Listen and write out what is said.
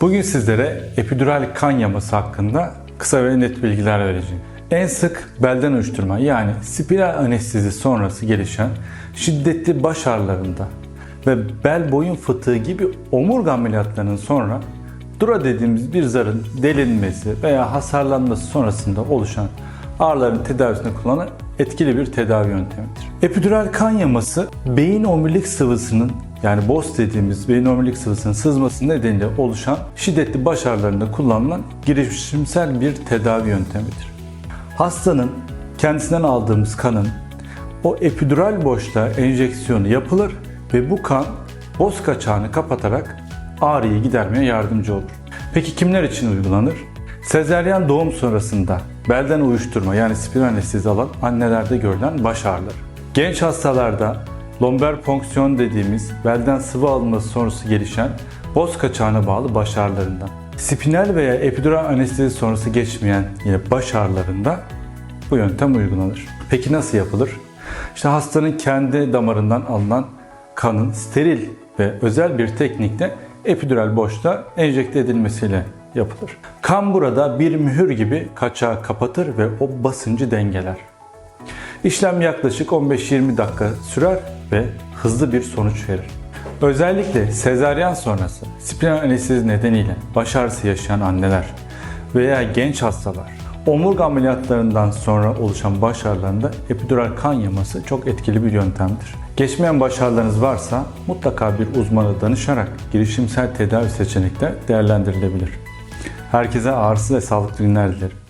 Bugün sizlere epidural kan yaması hakkında kısa ve net bilgiler vereceğim. En sık belden uyuşturma yani spiral anestezi sonrası gelişen şiddetli baş ağrılarında ve bel boyun fıtığı gibi omurga ameliyatlarının sonra dura dediğimiz bir zarın delinmesi veya hasarlanması sonrasında oluşan ağrıların tedavisine kullanılan etkili bir tedavi yöntemidir. Epidural kan yaması beyin omurilik sıvısının yani BOS dediğimiz beyin omurilik sıvısının sızması nedeniyle oluşan şiddetli baş ağrılarında kullanılan girişimsel bir tedavi yöntemidir. Hastanın kendisinden aldığımız kanın o epidural boşluğa enjeksiyonu yapılır ve bu kan boz kaçağını kapatarak ağrıyı gidermeye yardımcı olur. Peki kimler için uygulanır? Sezeryan doğum sonrasında belden uyuşturma yani spiral anestezi alan annelerde görülen baş ağrıları. Genç hastalarda lomber fonksiyon dediğimiz belden sıvı alınması sonrası gelişen boz kaçağına bağlı baş ağrılarından. Spinal veya epidural anestezi sonrası geçmeyen yine baş ağrılarında bu yöntem uygulanır. Peki nasıl yapılır? İşte hastanın kendi damarından alınan kanın steril ve özel bir teknikle epidural boşluğa enjekte edilmesiyle yapılır. Kan burada bir mühür gibi kaçağı kapatır ve o basıncı dengeler. İşlem yaklaşık 15-20 dakika sürer ve hızlı bir sonuç verir. Özellikle sezaryen sonrası spiral anestezi nedeniyle baş ağrısı yaşayan anneler veya genç hastalar omurga ameliyatlarından sonra oluşan baş ağrılarında epidural kan yaması çok etkili bir yöntemdir. Geçmeyen baş ağrılarınız varsa mutlaka bir uzmana danışarak girişimsel tedavi seçenekler değerlendirilebilir. Herkese ağrısız ve sağlıklı günler dilerim.